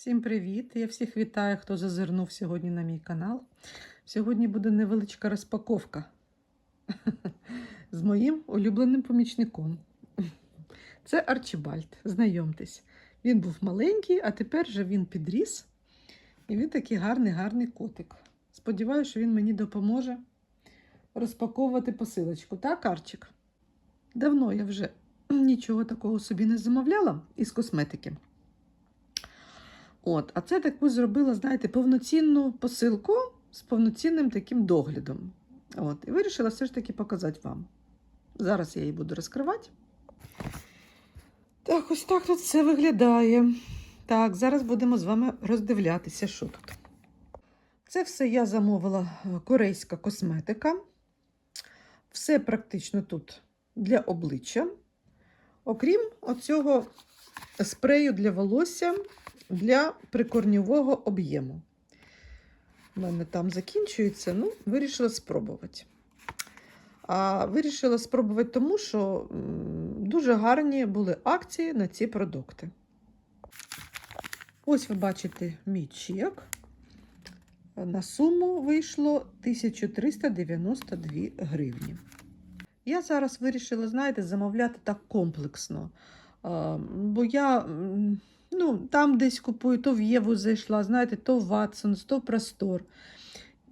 Всім привіт! Я всіх вітаю, хто зазирнув сьогодні на мій канал. Сьогодні буде невеличка розпаковка з моїм улюбленим помічником. Це Арчибальд. Знайомтесь. Він був маленький, а тепер же він підріс. І він такий гарний, гарний котик. Сподіваюся, що він мені допоможе розпаковувати посилочку. Так, Арчик? Давно я вже нічого такого собі не замовляла із косметики. От, а це таку зробила, знаєте, повноцінну посилку з повноцінним таким доглядом. От, і вирішила все ж таки показати вам. Зараз я її буду розкривати. Так, ось так тут все виглядає. Так, зараз будемо з вами роздивлятися, що тут. Це все я замовила е, корейська косметика. Все практично тут для обличчя. Окрім оцього спрею для волосся для прикорньового об'єму. У мене там закінчується, ну, вирішила спробувати. А вирішила спробувати тому, що дуже гарні були акції на ці продукти. Ось ви бачите мій чек. На суму вийшло 1392 гривні. Я зараз вирішила, знаєте, замовляти так комплексно. Бо я ну, там десь купую, то в Єву зайшла, знаєте, то в Ватсон, то в Простор.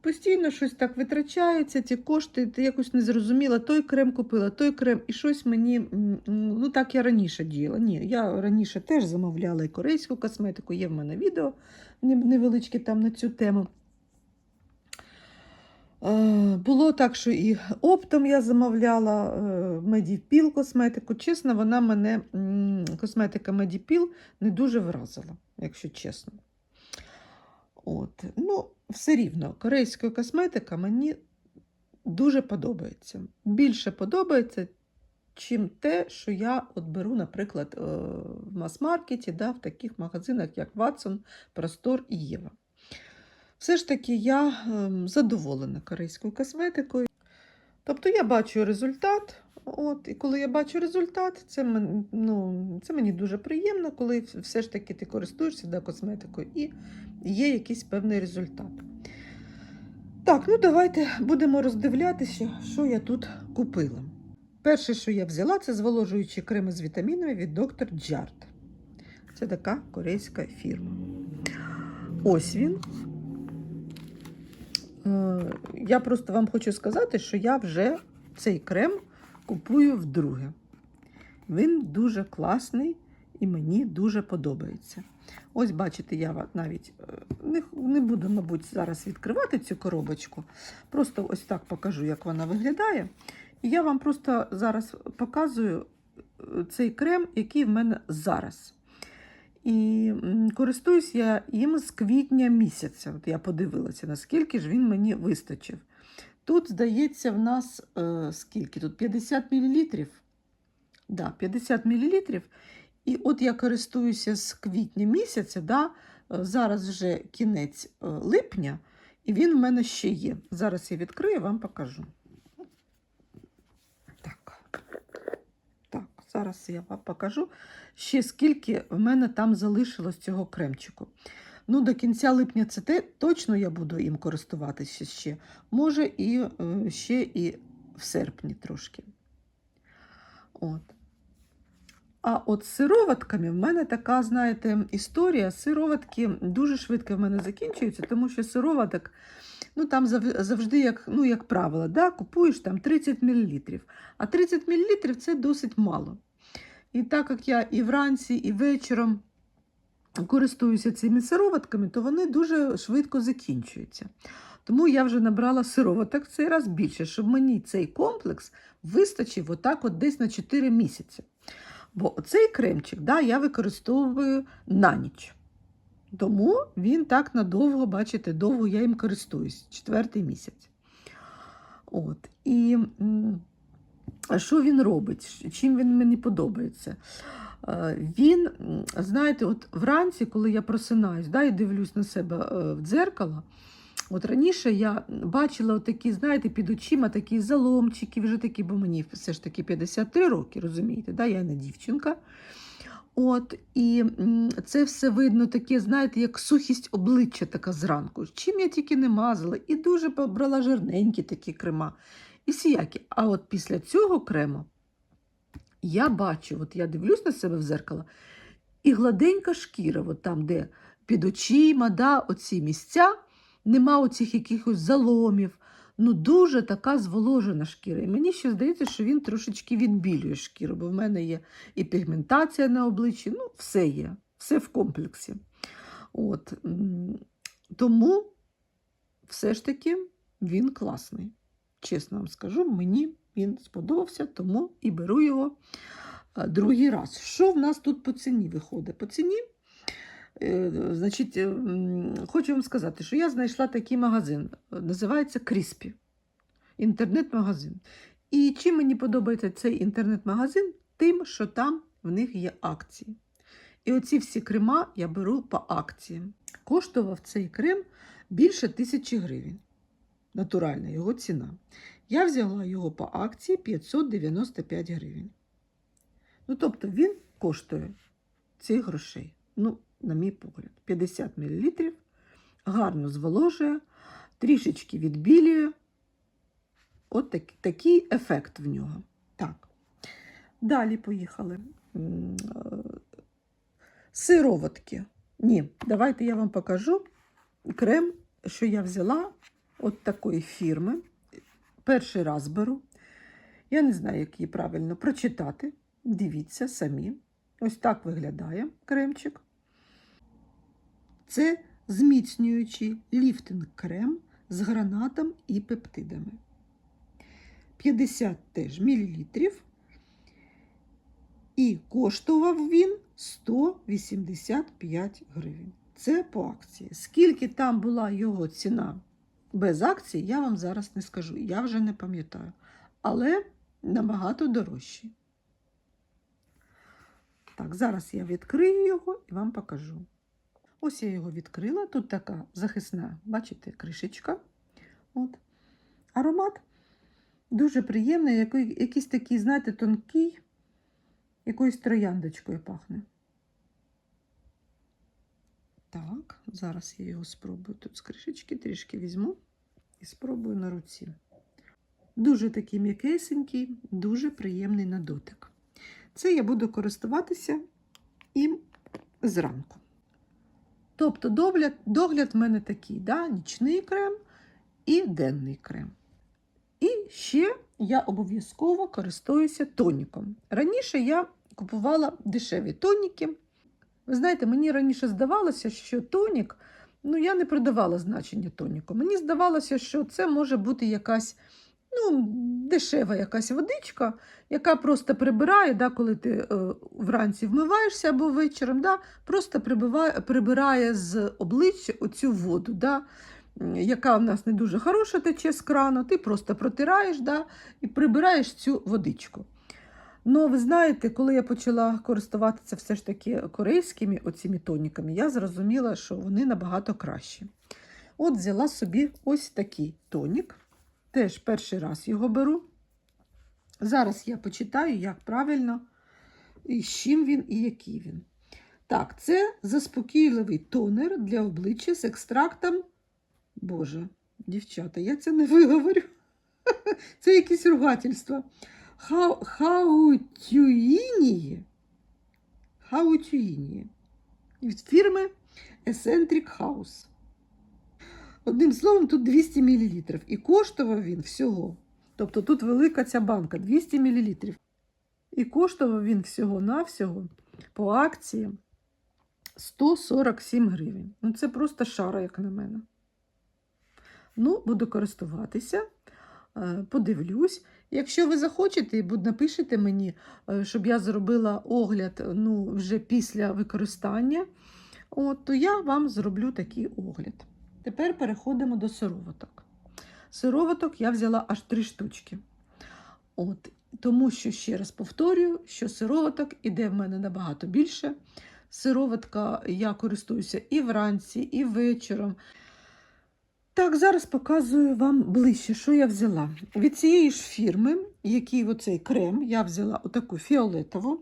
Постійно щось так витрачається, ці кошти, ти якось не зрозуміла, той крем купила, той крем, і щось мені, ну так я раніше діяла. Ні, я раніше теж замовляла і корейську косметику, є в мене відео невеличке там на цю тему. Е, Було так, що і оптом я замовляла Медіпіл косметику. Чесно, вона мене косметика Медіпіл не дуже вразила, якщо чесно. От. Ну, все рівно, корейська косметика мені дуже подобається. Більше подобається, чим те, що я от беру, наприклад, е, в мас-маркеті, да, в таких магазинах, як Watson, Простор і Єва. Все ж таки я ем, задоволена корейською косметикою. Тобто я бачу результат. От, і коли я бачу результат, це, ну, це мені дуже приємно, коли все ж таки ти користуєшся да, косметикою і є якийсь певний результат. Так, ну давайте будемо роздивлятися, що я тут купила. Перше, що я взяла, це зволожуючі креми з вітамінами від Dr. Jart. Це така корейська фірма. Ось він. Е, Я просто вам хочу сказати, що я вже цей крем купую вдруге. Він дуже класний і мені дуже подобається. Ось, бачите, я навіть е, не, не буду, мабуть, зараз відкривати цю коробочку. Просто ось так покажу, як вона виглядає. І я вам просто зараз показую е, цей крем, який в мене зараз. І користуюсь я їм з квітня місяця. От я подивилася, наскільки ж він мені вистачив. Тут, здається, в нас е, скільки? Тут 50 мл. Да, 50 мл. І от я користуюся з квітня місяця, да, е, зараз вже кінець е, липня, і він в мене ще є. Зараз я відкрию вам покажу. Так. Так, зараз я вам покажу ще скільки в мене там залишилось цього кремчику. Ну, до кінця липня це те, точно я буду їм користуватися ще. Може, і е, ще і в серпні трошки. От. А от з сироватками в мене така, знаєте, історія. Сироватки дуже швидко в мене закінчуються, тому що сироваток, ну там завжди, як, ну, як правило, да, купуєш там 30 мл. А 30 мл це досить мало. І так як я і вранці, і вечором користуюся цими сироватками, то вони дуже швидко закінчуються. Тому я вже набрала сироваток в цей раз більше, щоб мені цей комплекс вистачив отак от десь на 4 місяці. Бо цей кремчик да, я використовую на ніч. Тому він так надовго, бачите, довго я їм користуюсь, четвертий місяць. От. І що він робить? Чим він мені подобається? Е, Він, знаєте, от вранці, коли я просинаюсь да, і дивлюсь на себе е, в дзеркало, от раніше я бачила такі, знаєте, під очима такі заломчики, вже такі, бо мені все ж таки 53 роки, розумієте, да, я не дівчинка. От, і це все видно таке, знаєте, як сухість обличчя така зранку. Чим я тільки не мазала, і дуже брала жирненькі такі крема. І всіякі. А от після цього крему я бачу, от я дивлюсь на себе в зеркало, і гладенька шкіра, от там, де під очима, да, оці місця, нема оцих якихось заломів. Ну, дуже така зволожена шкіра. І мені ще здається, що він трошечки відбілює шкіру, бо в мене є і пігментація на обличчі, ну, все є, все в комплексі. От. Тому все ж таки він класний. Чесно вам скажу, мені він сподобався, тому і беру його другий раз. Що в нас тут по ціні виходить? По ціні, е, значить, е, хочу вам сказати, що я знайшла такий магазин, е, називається Кріспі. Інтернет-магазин. І чим мені подобається цей інтернет-магазин? Тим, що там в них є акції. І оці всі крема я беру по акції. Коштував цей крем більше тисячі гривень. Натуральна його ціна. Я взяла його по акції 595 гривень. Ну, тобто він коштує цих грошей. Ну, на мій погляд, 50 мл, гарно зволожує, трішечки відбілює. От так, такий ефект в нього. Так. Далі поїхали. Е, Сироватки. Ні, давайте я вам покажу крем, що я взяла от такої фірми. Перший раз беру. Я не знаю, як її правильно прочитати. Дивіться самі. Ось так виглядає кремчик. Це зміцнюючий ліфтинг крем з гранатом і пептидами. 50 теж мілілітрів. І коштував він 185 гривень. Це по акції. Скільки там була його ціна без акції, я вам зараз не скажу. Я вже не пам'ятаю. Але набагато дорожчий. Так, зараз я відкрию його і вам покажу. Ось я його відкрила. Тут така захисна, бачите, кришечка. От. Аромат дуже приємний, який, якийсь такий, знаєте, тонкий, якоюсь трояндочкою пахне. Так, зараз я його спробую. Тут з кришечки трішки візьму і спробую на руці. Дуже такий м'якесенький, дуже приємний на дотик. Це я буду користуватися їм зранку. Тобто догляд, догляд в мене такий: да? нічний крем і денний крем. І ще я обов'язково користуюся тоніком. Раніше я купувала дешеві тоніки. Ви знаєте, мені раніше здавалося, що тонік, ну я не придавала значення тоніку. Мені здавалося, що це може бути якась ну, дешева якась водичка, яка просто прибирає, да, коли ти е, вранці вмиваєшся або вечором, да, просто прибиває, прибирає з обличчя оцю воду, да, яка в нас не дуже хороша тече з крану, ти просто протираєш да, і прибираєш цю водичку. Ну, ви знаєте, коли я почала користуватися все ж таки корейськими оціми тоніками, я зрозуміла, що вони набагато кращі. От взяла собі ось такий тонік. Теж перший раз його беру. Зараз я почитаю, як правильно, і з чим він і який він. Так, це заспокійливий тонер для обличчя з екстрактом. Боже, дівчата, я це не виговорю. Це якісь ругательства. Хау... Хаутюїнії. Хаутюїнії. Від фірми Eccentric House. Одним словом, тут 200 мл. І коштував він всього. Тобто тут велика ця банка 200 мл. І коштував він всього-навсього по акції 147 гривень. Ну, це просто шара, як на мене. Ну, буду користуватися, е, подивлюсь. Якщо ви захочете, будь- мені, е, щоб я зробила огляд ну, вже після використання, от, то я вам зроблю такий огляд. Тепер переходимо до сироваток. Сироваток я взяла аж три штучки. От, тому що, ще раз повторюю, що сироваток іде в мене набагато більше. Сироватка я користуюся і вранці, і вечором. Так, зараз показую вам ближче, що я взяла. Від цієї ж фірми, який оцей крем, я взяла отаку фіолетову.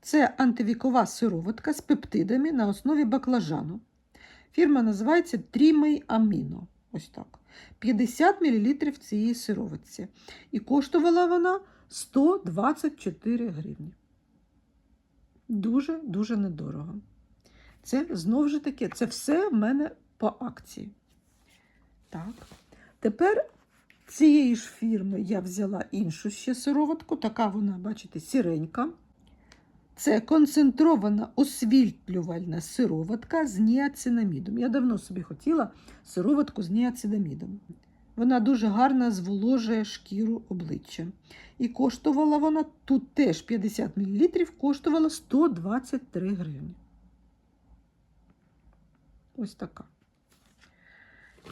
Це антивікова сироватка з пептидами на основі баклажану. Фірма називається Трімей Аміно. Ось так. 50 мл цієї сироватці. І коштувала вона 124 гривні. Дуже-дуже недорого. Це знову ж таки, це все в мене по акції. Так. Тепер цієї ж фірми я взяла іншу ще сироватку. Така вона, бачите, сіренька. Це концентрована освітлювальна сироватка з ніацинамідом. Я давно собі хотіла сироватку з ніацинамідом. Вона дуже гарно зволожує шкіру обличчя. І коштувала вона тут теж 50 мл, коштувала 123 гривні. Ось така.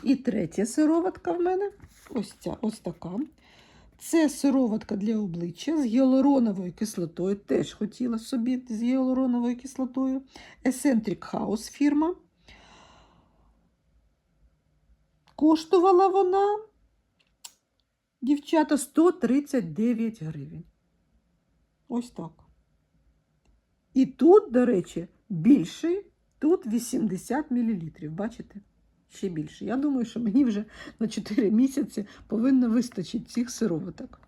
І третя сироватка в мене ось ця, ось така. Це сироватка для обличчя з гіалуроновою кислотою. Теж хотіла собі з гіалуроновою кислотою. Eccentric House фірма. Коштувала вона, дівчата, 139 гривень. Ось так. І тут, до речі, більший, тут 80 мл. Бачите? Ще більше. Я думаю, що мені вже на 4 місяці повинно вистачити цих сироваток.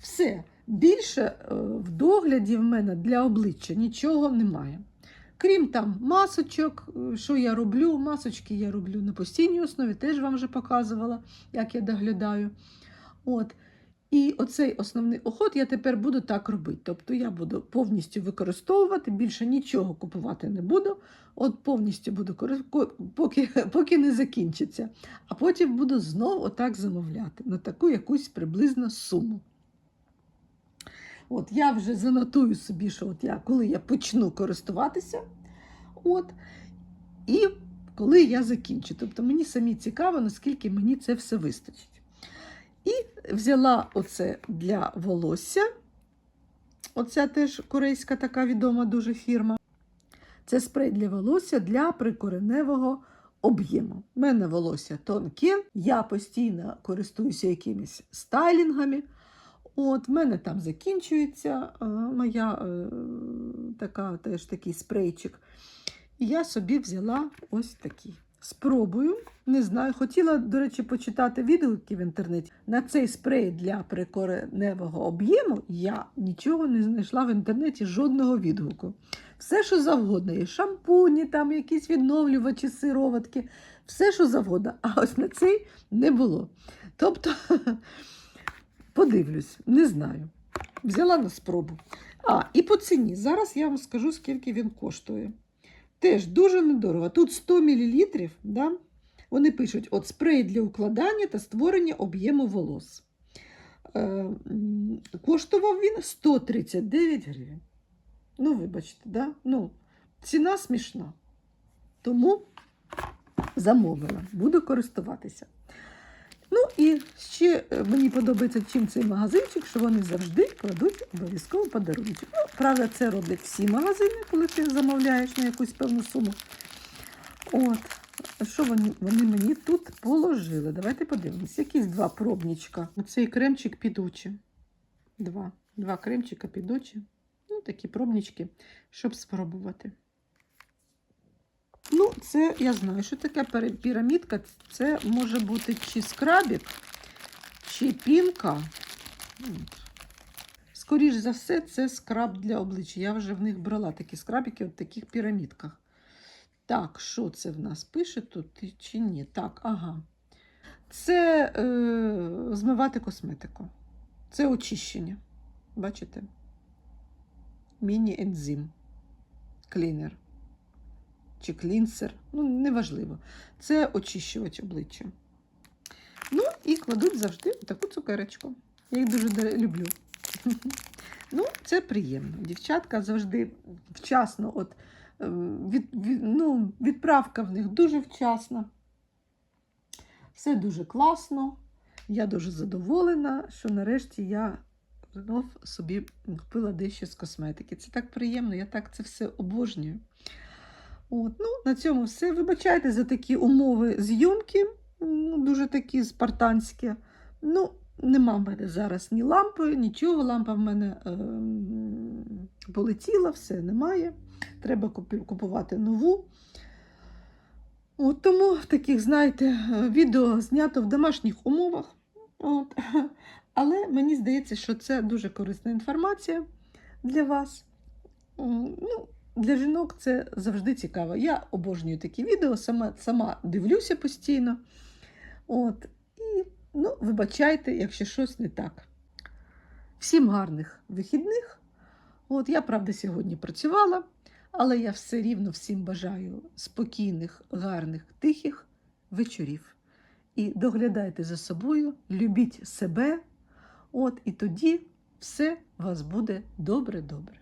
Все. Більше е, в догляді в мене для обличчя нічого немає. Крім там масочок, е, що я роблю, масочки я роблю на постійній основі, теж вам вже показувала, як я доглядаю. От. І оцей основний уход я тепер буду так робити. Тобто я буду повністю використовувати, більше нічого купувати не буду. От повністю буду поки, поки не закінчиться. А потім буду знову отак замовляти на таку якусь приблизно суму. От я вже занотую собі, що от я, коли я почну користуватися, от, і коли я закінчу. Тобто мені самі цікаво, наскільки мені це все вистачить. І взяла оце для волосся. Оця теж корейська така відома дуже фірма. Це спрей для волосся для прикореневого об'єму. У мене волосся тонке, я постійно користуюся якимись стайлінгами. От, в мене там закінчується е, моя е, така, теж такий спрейчик. І я собі взяла ось такий. Спробую, не знаю. Хотіла, до речі, почитати відгуки в інтернеті. На цей спрей для прикореневого об'єму я нічого не знайшла в інтернеті, жодного відгуку. Все, що завгодно, є шампуні, там якісь відновлювачі, сироватки, все, що завгодно. А ось на цей не було. Тобто, подивлюсь, не знаю. Взяла на спробу. А, і по ціні. Зараз я вам скажу, скільки він коштує. Теж дуже недорого. Тут 100 мл, да? вони пишуть: от спрей для укладання та створення об'єму волос. Е, коштував він 139 гривень. Ну, вибачте, да? ну, ціна смішна. Тому замовила, буду користуватися. І ще е, мені подобається чим цей магазинчик, що вони завжди кладуть обов'язково подарунок. Ну, правда, це роблять всі магазини, коли ти замовляєш на якусь певну суму. От. Що вони, вони мені тут положили? Давайте подивимось. Якісь два пробнічка. Оцей кремчик під очі. Два. Два кремчика під очі. Ну, такі пробнічки, щоб спробувати. Ну, це я знаю, що таке пірамідка. Це може бути чи скрабік, чи пінка. От. Скоріш за все, це скраб для обличчя. Я вже в них брала такі скрабіки в таких пірамідках. Так, що це в нас пише тут чи ні? Так, ага. Це е, змивати косметику. Це очищення. Бачите? Міні-ензим. Клінер чи клінсер, ну, неважливо. Це очищувач обличчя. Ну, і кладуть завжди таку цукерочку. Я їх дуже люблю. Ну, це приємно. Дівчатка завжди вчасно, от, е, від, від, ну, відправка в них дуже вчасна. Все дуже класно. Я дуже задоволена, що нарешті я знов собі купила дещо з косметики. Це так приємно, я так це все обожнюю. От, ну, на цьому все. Вибачайте за такі умови зйомки, ну, дуже такі спартанські. Ну, нема в мене зараз ні лампи, нічого. Лампа в мене ем, полетіла, все немає. Треба купувати нову. От тому таких, знаєте, е, відео знято в домашніх умовах. От. Але мені здається, що це дуже корисна інформація для вас. Ну, для жінок це завжди цікаво. Я обожнюю такі відео, сама, сама дивлюся постійно. От. І ну, вибачайте, якщо щось не так. Всім гарних вихідних. От, я, правда, сьогодні працювала, але я все рівно всім бажаю спокійних, гарних, тихих вечорів. І доглядайте за собою, любіть себе. От, і тоді все у вас буде добре-добре.